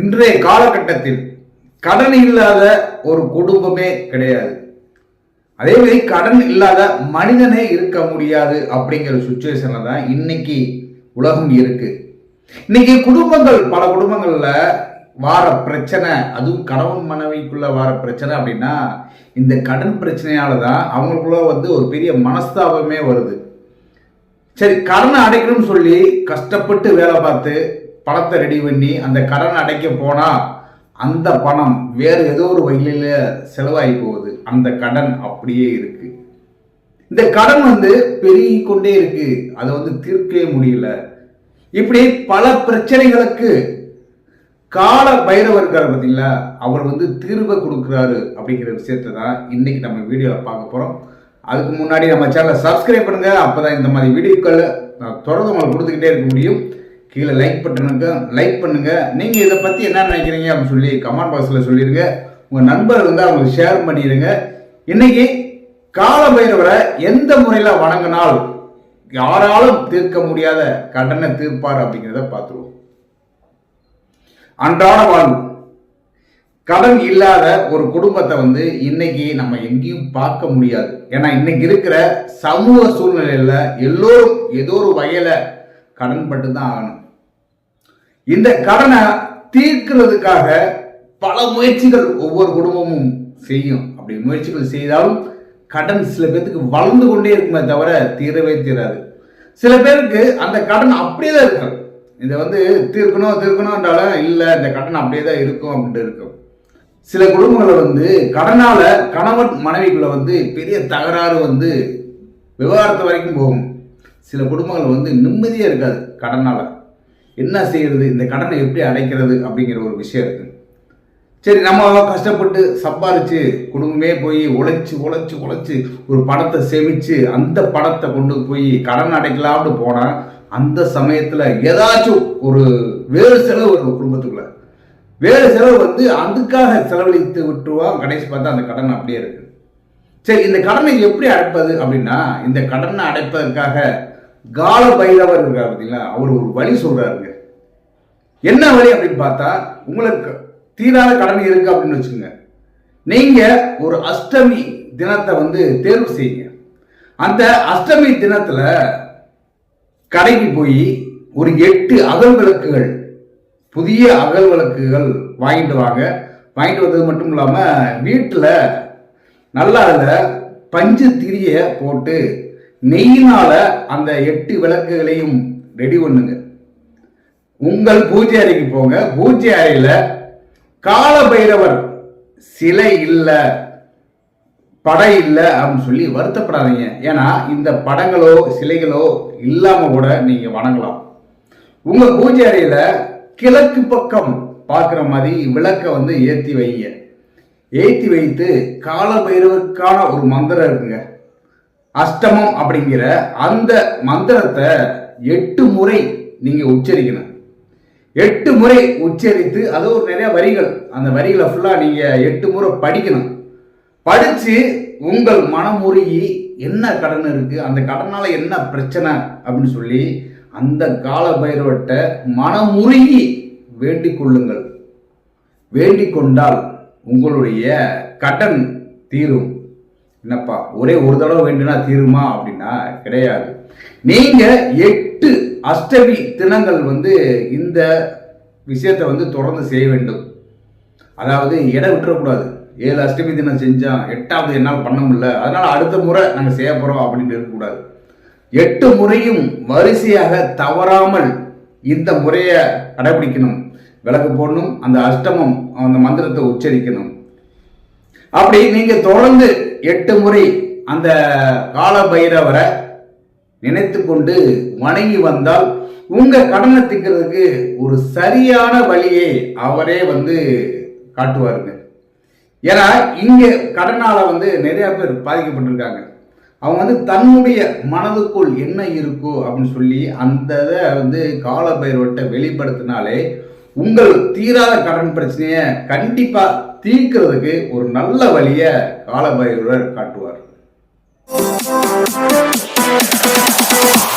இன்றைய காலகட்டத்தில் கடன் இல்லாத ஒரு குடும்பமே கிடையாது. அதே மாதிரி கடன் இல்லாத மனிதனே இருக்க முடியாது அப்படிங்கிற சுச்சுவேஷன்ல தான் இன்னைக்கு உலகம் இருக்கு. இன்னைக்கு குடும்பங்கள் பல குடும்பங்கள்ல வார பிரச்சனை அதுவும் கணவன் மனைவிக்குள்ள வார பிரச்சனை அப்படின்னா இந்த கடன் பிரச்சனையால தான் அவங்களுக்குள்ள வந்து ஒரு பெரிய மனஸ்தாபமே வருது. சரி கடனை அடைக்கணும்னு சொல்லி கஷ்டப்பட்டு வேலை பார்த்து பணத்தை ரெடி பண்ணி அந்த கடனை அடைக்க போனால் அந்த பணம் வேறு ஏதோ ஒரு வகையில் செலவாகி போகுது. அந்த கடன் அப்படியே இருக்கு. இந்த கடன் வந்து பெருகி கொண்டே இருக்கு. அதை வந்து தீர்க்கவே முடியல. இப்படி பல பிரச்சனைகளுக்கு கால பைரவர் இருக்கார் பார்த்தீங்களா? அவர் வந்து தீர்வை கொடுக்குறாரு அப்படிங்கிற விஷயத்தை தான் இன்னைக்கு நம்ம வீடியோவில் பார்க்க போகிறோம் அதுக்கு முன்னாடி நம்ம சேனலை சப்ஸ்கிரைப் அப்போ தான் இந்த மாதிரி வீடியோக்களை நான் தொடர்ந்து உங்களுக்கு கொடுத்துக்கிட்டே இருக்க முடியும். கீழே லைக் பட்டனுக்கு லைக் பண்ணுங்க. நீங்க இதை பத்தி என்ன நினைக்கிறீங்க அப்படின்னு சொல்லி கமெண்ட் பாக்ஸ்ல சொல்லிடுங்க உங்க நண்பர் வந்து அவங்களுக்கு ஷேர் பண்ணிடுங்க இன்னைக்கு கால பைரவரை எந்த முறையில் வணங்கினால் யாராலும் தீர்க்க முடியாத கடனை தீர்ப்பார் அப்படிங்கிறத பார்த்துருவோம். அன்றாட வாழ்வு. கடன் இல்லாத ஒரு குடும்பத்தை வந்து இன்னைக்கு நம்ம எங்கேயும் பார்க்க முடியாது. ஏன்னா இன்னைக்கு இருக்கிற சமூக சூழ்நிலையில எல்லோரும் ஏதோ ஒரு வகையில கடன் பட்டு தான் ஆகணும். இந்த கடனை தீர்க்கிறதுக்காக பல முயற்சிகள் ஒவ்வொரு குடும்பமும் செய்யும். அப்படி முயற்சிகள் செய்தாலும் கடன் சில பேர்த்துக்கு வளர்ந்து கொண்டே இருக்குமே தவிர தீரவே தீராது. சில பேருக்கு அந்த கடன் அப்படியே தான் இருக்கும். இதை வந்து தீர்க்கணும் தீர்க்கணும்ன்றாலும் இல்லை இந்த கடன் அப்படியே தான் இருக்கும் அப்படின்ட்டு இருக்கும். சில குடும்பங்களை வந்து கடனால கணவன் மனைவிக்குள்ள வந்து பெரிய தகராறு வந்து விவகாரத்து வரைக்கும் போகும். சில குடும்பங்கள் வந்து நிம்மதியே இருக்காது கடனால். என்ன செய்யறது? இந்த கடனை எப்படி அடைக்கிறது? அப்படிங்கிற ஒரு விஷயம் இருக்கு. சரி நம்ம கஷ்டப்பட்டு சம்பாதிச்சு குடும்பமே போய் உழைச்சு உழைச்சு உழைச்சு ஒரு பணத்தை சேமிச்சு அந்த பணத்தை கொண்டு போய் கடன் அடைக்கலாம்னு போனா அந்த சமயத்துல ஏதாச்சும் ஒரு வேறு செலவு வரும் குடும்பத்துக்குள்ள. வேறு செலவு வந்து அதுக்காக செலவழித்து விட்டுருவா கடைசி பார்த்தா அந்த கடன் அப்படியே இருக்கு. சரி இந்த கடனை எப்படி அடைப்பது அப்படின்னா இந்த கடனை அடைப்பதற்காக கால பைரவர் இருக்கார் பார்த்தீங்களா அவர் ஒரு வழி சொல்கிறாருங்க என்ன வழி அப்படின்னு பார்த்தா உங்களுக்கு தீராத கடன் இருக்கு அப்படின்னு வச்சுக்கோங்க. நீங்க ஒரு அஷ்டமி தினத்தை வந்து தேர்வு செய்யுங்க. அந்த அஷ்டமி தினத்துல கடைக்கு போய் ஒரு எட்டு அகல் விளக்குகள் புதிய அகல் விளக்குகள் வாங்கிட்டு வாங்க. வாங்கிட்டு வந்தது மட்டும் இல்லாமல் வீட்டில் நல்லா அதில் பஞ்சு திரிய போட்டு நெய்யினால அந்த எட்டு விளக்குகளையும் ரெடி பண்ணுங்க. உங்கள் பூஜை அறைக்கு போங்க. பூஜை அறையில கால பைரவர் சிலை இல்லை படை இல்லை அப்படின்னு சொல்லி வருத்தப்படாதீங்க. ஏன்னா இந்த படங்களோ சிலைகளோ இல்லாம கூட நீங்க வணங்கலாம். உங்க பூஜை அறையில கிழக்கு பக்கம் பார்க்குற மாதிரி விளக்கை வந்து ஏற்றி வைங்க. ஏற்றி வைத்து கால பைரவருக்கான ஒரு மந்திரம் இருக்குங்க. அஷ்டமம் அப்படிங்கிற அந்த மந்திரத்தை எட்டு முறை நீங்கள் உச்சரிக்கணும். எட்டு முறை உச்சரித்து அது ஒரு நிறைய வரிகள். அந்த வரிகளை ஃபுல்லாக நீங்கள் எட்டு முறை படிக்கணும். படித்து உங்கள் மனமுருகி என்ன கடன் இருக்குது அந்த கடனால் என்ன பிரச்சனை அப்படின்னு சொல்லி அந்த கால பைரவட்ட மனமுருகி வேண்டிக் கொள்ளுங்கள். வேண்டிக் கொண்டால் உங்களுடைய கடன் தீரும். என்னப்பா ஒரே ஒரு தடவை வேண்டினா தீருமா அப்படின்னா கிடையாது. நீங்கள் எட்டு அஷ்டமி தினங்கள் வந்து இந்த விஷயத்தை வந்து தொடர்ந்து செய்ய வேண்டும். அதாவது இடம் விட்டுறக்கூடாது. ஏழு அஷ்டமி தினம் செஞ்சோம் எட்டாவது என்னால் பண்ண முடியல. அதனால் அடுத்த முறை நாங்கள் செய்ய போகிறோம் அப்படின்னு இருக்கக்கூடாது. எட்டு முறையும் வரிசையாக தவறாமல் இந்த முறையை கடைபிடிக்கணும். விளக்கு போடணும் அந்த அஷ்டமம் அந்த மந்திரத்தை உச்சரிக்கணும். அப்படி நீங்கள் தொடர்ந்து எட்டு முறை அந்த கால பைரவரை நினைத்து கொண்டு வணங்கி வந்தால் உங்க கடனை திக்கிறதுக்கு ஒரு சரியான வழியை அவரே வந்து காட்டுவாருங்க. ஏன்னா இங்க கடனால வந்து நிறைய பேர் பாதிக்கப்பட்டிருக்காங்க. அவங்க வந்து தன்னுடைய மனதுக்குள் என்ன இருக்கோ அப்படின்னு சொல்லி அந்த இதை வந்து கால பைரவர்கிட்ட வெளிப்படுத்தினாலே உங்கள் தீராத கடன் பிரச்சனையை கண்டிப்பா தீர்க்கிறதுக்கு ஒரு நல்ல வழியை கால பைரவர் காட்டுவார். do it.